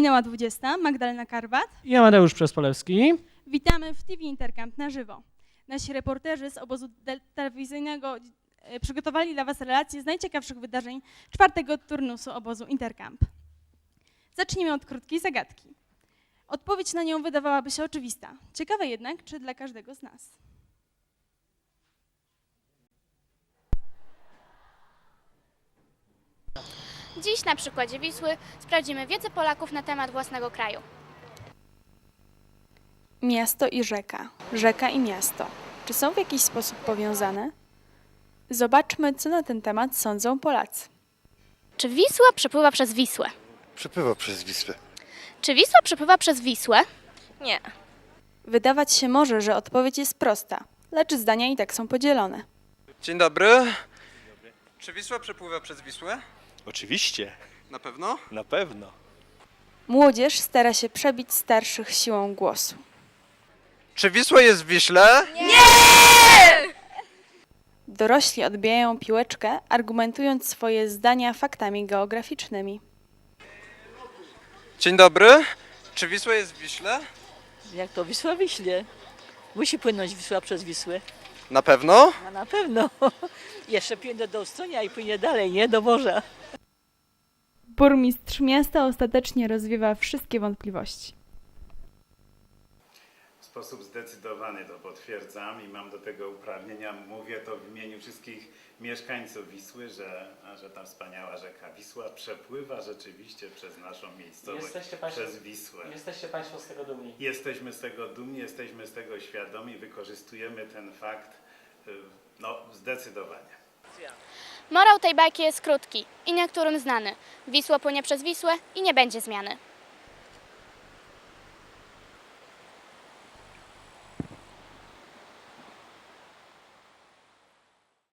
Minęła 20. Magdalena Karwat. I Amadeusz Przespolewski. Witamy w TV Intercamp na żywo. Nasi reporterzy z obozu telewizyjnego e, przygotowali dla Was relacje z najciekawszych wydarzeń czwartego turnusu obozu Intercamp. Zacznijmy od krótkiej zagadki. Odpowiedź na nią wydawałaby się oczywista. Ciekawe jednak, czy dla każdego z nas. Dziś na przykładzie Wisły sprawdzimy wiedzę Polaków na temat własnego kraju. Miasto i rzeka. Rzeka i miasto. Czy są w jakiś sposób powiązane? Zobaczmy, co na ten temat sądzą Polacy. Czy Wisła przepływa przez Wisłę? Przepływa przez Wisłę. Czy Wisła przepływa przez Wisłę? Nie. Wydawać się może, że odpowiedź jest prosta, lecz zdania i tak są podzielone. Dzień dobry. Czy Wisła przepływa przez Wisłę? Oczywiście, Na pewno? na pewno. Młodzież stara się przebić starszych siłą głosu. Czy Wisła jest w Wiśle? Dorośli odbijają piłeczkę, argumentując swoje zdania faktami geograficznymi. Dzień dobry. Czy Wisła jest w Wiśle? Jak to Wisła Wiśle? Musi płynąć Wisła przez Wisłę. Na pewno? A na pewno. Jeszcze płynie do Ustonia i płynie dalej, nie? Do morza. Burmistrz miasta ostatecznie rozwiewa wszystkie wątpliwości. W sposób zdecydowany to potwierdzam i mam do tego uprawnienia. Mówię to w imieniu wszystkich mieszkańców Wisły, że, że ta wspaniała rzeka Wisła przepływa rzeczywiście przez naszą miejscowość, Jesteście państwo- przez Wisłę. Jesteście Państwo z tego dumni. Jesteśmy z tego dumni, jesteśmy z tego świadomi, wykorzystujemy ten fakt y, no, zdecydowanie. Morał tej bajki jest krótki i niektórym znany. Wisła płynie przez Wisłę i nie będzie zmiany.